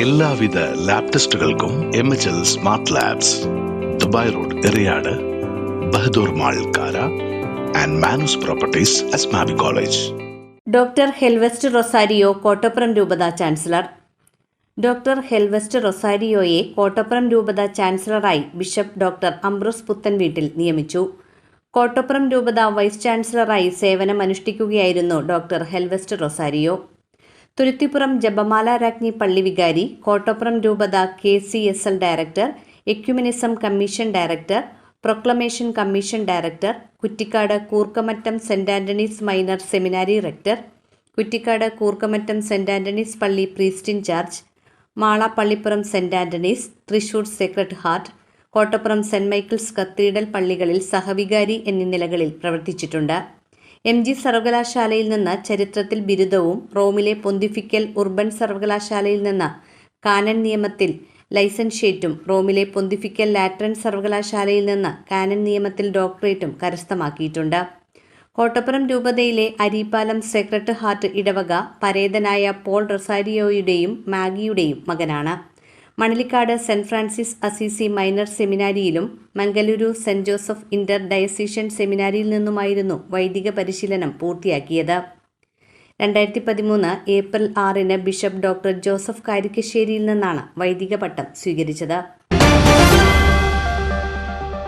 എല്ലാവിധ lab ടെസ്റ്റുകൾക്കും M H L smart labs Dubai road Eriyad Bahadur mall Kara and Manus properties Asmabi college doctor Helvest Rosario Kottappuram രൂപത chancellor doctor Helvest റൊസാരിയോയെ കോട്ടപ്പുറം രൂപത ചാൻസലറായി bishop doctor Ambrose പുത്തൻ വീട്ടിൽ നിയമിച്ചു. കോട്ടപ്പുറം രൂപത വൈസ് ചാൻസലറായി സേവനമനുഷ്ഠിക്കുകയായിരുന്നു ഡോക്ടർ ഹെൽവെസ്റ്റ് റൊസാരിയോ. തുരുത്തിപ്പുറം ജപമാല രാജ്ഞി പള്ളി വികാരി കോട്ടപ്പുറം രൂപത K C S L director ecumenism commission director proclamation commission director Kuttikkad Koorkkamattam saint Antony's minor seminary rector Kuttikkad Koorkkamattam saint Antony's പള്ളി priest incharge Mala Pallippuram saint Antony's Thrissur sacred heart Kottappuram saint Michael's cathedral പള്ളികളിൽ സഹവികാരി എന്നീ നിലകളിൽ പ്രവർത്തിച്ചിട്ടുണ്ട്. M G സർവകലാശാലയിൽ നിന്ന് ചരിത്രത്തിൽ ബിരുദവും റോമിലെ പൊന്തിഫിക്കൽ ഉർബൻ സർവകലാശാലയിൽ നിന്ന് കാനൻ നിയമത്തിൽ ലൈസൻഷ്യേറ്റും റോമിലെ പൊന്തിഫിക്കൽ ലാറ്ററൻ സർവകലാശാലയിൽ നിന്ന് കാനൻ നിയമത്തിൽ ഡോക്ടറേറ്റും കരസ്ഥമാക്കിയിട്ടുണ്ട്. കോട്ടപ്പുറം രൂപതയിലെ അരീപ്പാലം സെക്രട്ട് ഹാർട്ട് ഇടവക പരേതനായ പോൾ റൊസാരിയോയുടെയും മാഗിയുടെയും മകനാണ്. Manalikkad saint Francis Assisi minor സെമിനാരിയിലും Mangaluru saint Joseph inter diocesan സെമിനാരിയിൽ നിന്നുമായിരുന്നു വൈദിക പരിശീലനം പൂർത്തിയാക്കിയത്. രണ്ടായിരത്തി പതിമൂന്ന് ഏപ്രിൽ ആറിന് ബിഷപ്പ് ഡോക്ടർ ജോസഫ് കാരിക്കശ്ശേരിയിൽ നിന്നാണ് വൈദിക പട്ടം സ്വീകരിച്ചത്.